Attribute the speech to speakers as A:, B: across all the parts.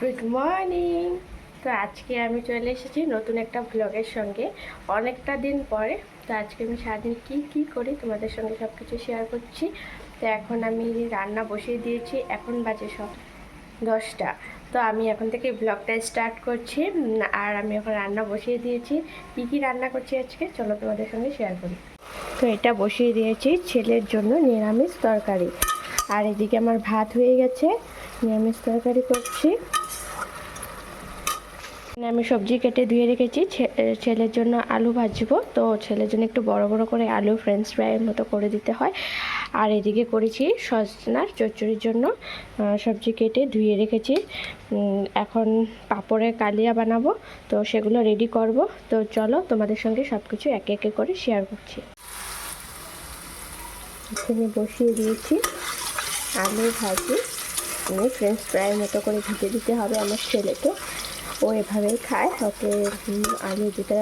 A: Good morning তো আজকে আমি চলে এসেছি নতুন একটা ব্লগের সঙ্গে। অনেকটা দিন পরে, তো আজকে আমি সারাদিন কী কী করি তোমাদের সঙ্গে সব কিছু শেয়ার করছি। তো এখন আমি রান্না বসিয়ে দিয়েছি, এখন বাজে সব দশটা। তো আমি এখন থেকে ব্লগটা স্টার্ট করছি আর আমি এখন রান্না বসিয়ে দিয়েছি। কী কী রান্না করছি আজকে? চলো তোমাদের সঙ্গে শেয়ার করি। তো এটা বসিয়ে দিয়েছি ছেলের জন্য নিরামিষ তরকারি। আর এদিকে আমার ভাত হয়ে গেছে, নিরামিষ তরকারি করছি। আমি সবজি কেটে ধুয়ে রেখেছি। ছেলের জন্য আলু ভাজবো। তো ছেলের জন্য একটু বড় বড় করে আলু ফ্রেঞ্চ ফ্রাইয়ের মতো করে দিতে হয়। আর এদিকে করেছি সজনার চচ্চড়ির জন্য সবজি কেটে ধুয়ে রেখেছি। এখন পাঁপড়ের কালিয়া বানাবো। তো সেগুলো রেডি করব। তো চলো তোমাদের সঙ্গে সব কিছু একে একে করে শেয়ার করছি। এখানে বসিয়ে দিয়েছি আলু ভাজি। আমি ফ্রেঞ্চ ফ্রাইয়ের মতো করে ভেজে দিতে হবে আমার ছেলেকে। ও এভাবেই খায়। ওকে আলু যেটা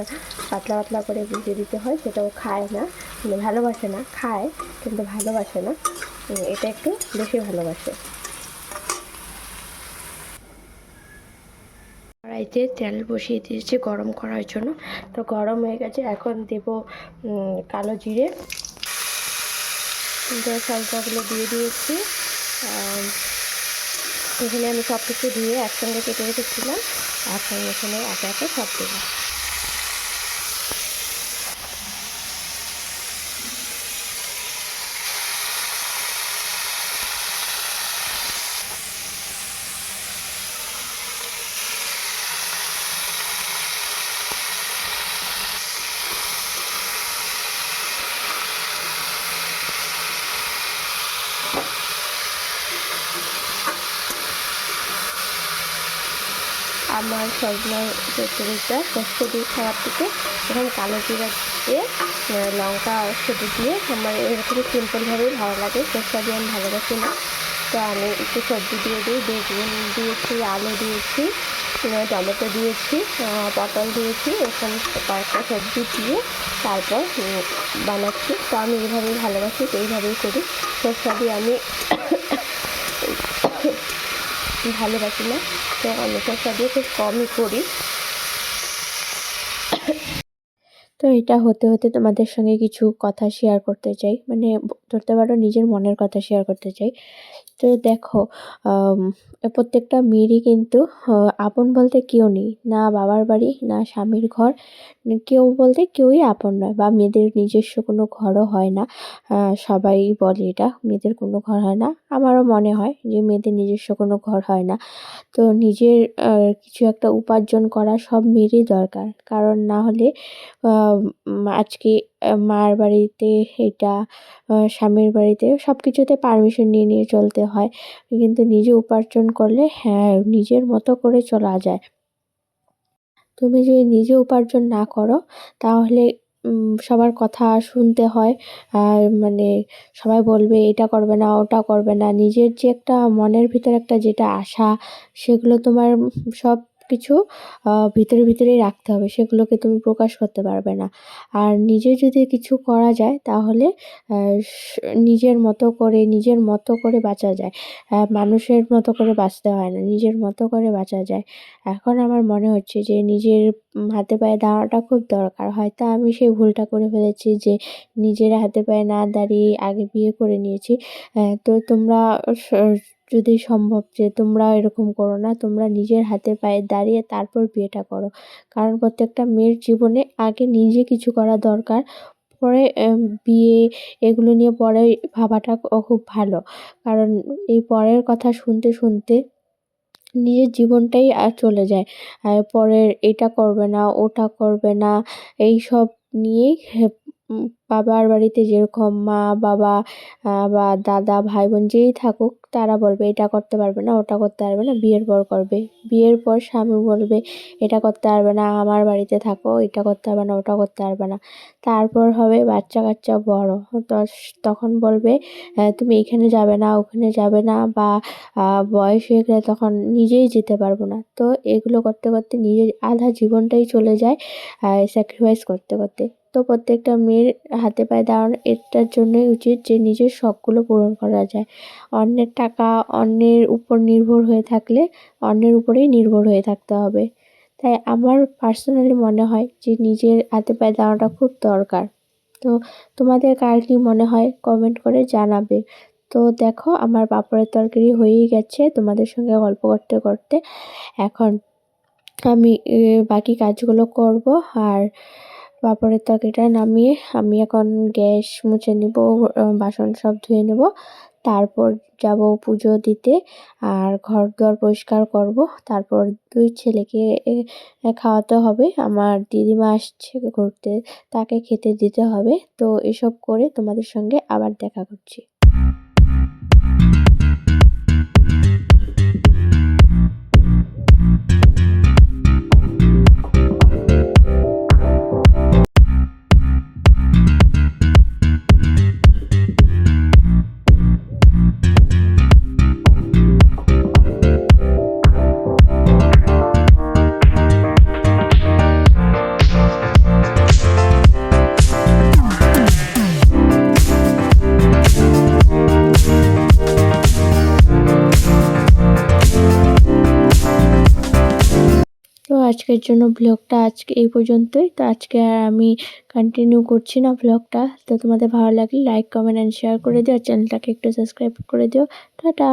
A: পাতলা পাতলা করে ভেজে দিতে হয়, সেটা ও খায় না। মানে ভালোবাসে না, খায়, কিন্তু ভালোবাসে না। এটা একটু বেশি ভালোবাসে। কড়াইতে তেল বসিয়ে দিয়েছি গরম করার জন্য। তো গরম হয়ে গেছে, এখন দেব কালো জিরে। দিয়ে সবজাগুলো দিয়ে দিয়েছি। এখানে আমি সব কিছু দিয়ে একসঙ্গে কেটে রেখেছিলাম। এখন এখানে একে একে সব দেবো। আমার সজনার চচ্চড়িটা পোস্ত দিয়ে খাওয়ার থেকে এখন কালো জিরা দিয়ে লঙ্কা শুধু দিয়ে আমার এরকম সিম্পলভাবেই ভালো লাগে। সরষা দিয়ে আমি ভালোবাসি না। তো আমি একটু সবজি দিয়ে দিই। বেগুন দিয়েছি, আলু দিয়েছি টমেটো দিয়েছি পটল দিয়েছি, এরকম কয়েকটা সবজি দিয়ে তারপর বানাচ্ছি। তো আমি এইভাবেই ভালোবাসি এইভাবেই করি। সরষা দিয়ে আমি ভালোবাসি না। তো আমি সাথে খুব কমই করি। তো এটা হতে হতে তোমাদের সঙ্গে কিছু কথা শেয়ার করতে চাই। মানে ধরতে পারো নিজের মনের কথা শেয়ার করতে চাই। তো দেখো প্রত্যেকটা মেয়েরই কিন্তু আপন বলতে কেউ নেই। না বাবার বাড়ি, না স্বামীর ঘর মানে কেউ বলতে কেউই আপন নয় বা মেয়েদের নিজস্ব কোনো ঘরও হয় না। সবাই বলে এটা, মেয়েদের কোনো ঘর হয় না। আমারও মনে হয় যে মেয়েদের নিজস্ব কোনো ঘর হয় না। তো নিজের কিছু একটা উপার্জন করা সব মেয়েরই দরকার। কারণ না হলে আজকে মার বাড়িতে এটা স্বামীর বাড়িতে সব কিছুতে পারমিশন নিয়ে নিয়ে চলতে হয়। কিন্তু নিজে উপার্জন করলে হ্যাঁ নিজের মতো করে চলা যায়। তুমি যদি নিজে উপার্জন না করো, তাহলে সবার কথা শুনতে হয়। আর মানে সবাই বলবে, এটা করবে না, ওটা করবে না। নিজের যে একটা মনের ভিতরে একটা যেটা আশা, সেগুলো তোমার সব কিছু ভিতরে ভিতরেই রাখতে হবে। সেগুলোকে তুমি প্রকাশ করতে পারবে না। আর নিজে যদি কিছু করা যায়, তাহলে নিজের মতো করে, নিজের মতো করে বাঁচা যায়। মানুষের মতো করে বাঁচতে হয় না, নিজের মতো করে বাঁচা যায়। এখন আমার মনে হচ্ছে যে, নিজের হাতে পায়ে দাঁড়াটা খুব দরকার। হয়তো আমি সেই ভুলটা করে ফেলেছি যে, নিজের হাতে পায়ে না দাঁড়িয়ে আগে বিয়ে করে নিয়েছি। তো তোমরা যদি সম্ভব যে তোমরা এরকম করো না, তোমরা নিজের হাতে পায়ে দাঁড়িয়ে তারপর বিয়েটা করো। কারণ প্রত্যেকটা মেয়ের জীবনে আগে নিজে কিছু করা দরকার, পরে বিয়ে এগুলো নিয়ে পরে ভাবাটা খুব ভালো। কারণ এই পরের কথা শুনতে শুনতে নিজের জীবনটাই আর চলে যায়। পরের এটা করবে না, ওটা করবে না এই সব নিয়েই বাবার বাড়িতে যেরকম মা, বাবা বা দাদা ভাই বোন যেই থাকুক, তারা বলবে, এটা করতে পারবে না, ওটা করতে পারবে না, বিয়ের পর করবে। বিয়ের পর স্বামী বলবে, এটা করতে পারবে না, আমার বাড়িতে থাকো, এটা করতে পারবে না, ওটা করতে পারবে না। তারপর হবে বাচ্চা কাচ্চা বড়। তখন বলবে তুমি এখানে যাবে না, ওখানে যাবে না, বা বয়স হয়ে গেলে তখন নিজেই যেতে পারব না। তো এগুলো করতে করতে নিজের আধা জীবনটাই চলে যায় স্যাক্রিফাইস করতে করতে। তো প্রত্যেকটা মেয়ের হাতে পায়ে দাঁড়ানো এটার জন্যই উচিত যে নিজের শখগুলো পূরণ করা যায়। অন্যের টাকা অন্যের উপর নির্ভর হয়ে থাকলে অন্যের উপরেই নির্ভর হয়ে থাকতে হবে। তাই আমার পার্সোনালি মনে হয় যে নিজের হাতে পায়ে দাঁড়ানোটা খুব দরকার। তো তোমাদের কার কী মনে হয় কমেন্ট করে জানাবে। তো দেখো আমার পাঁপড়ের তরকারি হয়েই গেছে, তোমাদের সঙ্গে গল্প করতে করতে। এখন আমি বাকি কাজগুলো করব আর পাঁপড়ের তরকারিটা নামিয়ে আমি এখন গ্যাস মুছে নিব বাসন সব ধুয়ে নেব। তারপর যাব পুজো দিতে আর ঘর দর পরিষ্কার করব। তারপর দুই ছেলেকে খাওয়াতে হবে। আমার দিদিমা আসছে ঘুরতে, তাকে খেতে দিতে হবে। তো এসব করে তোমাদের সঙ্গে আবার দেখা করছি। তো আজকের জন্য ব্লগটা আজকে এই পর্যন্তই। তো আজকে আর আমি কন্টিনিউ করছি না ব্লগটা তো তোমাদের ভালো লাগলে লাইক কমেন্ট অ্যান্ড শেয়ার করে দিও। চ্যানেলটাকে একটু সাবস্ক্রাইব করে দিও। টাটা!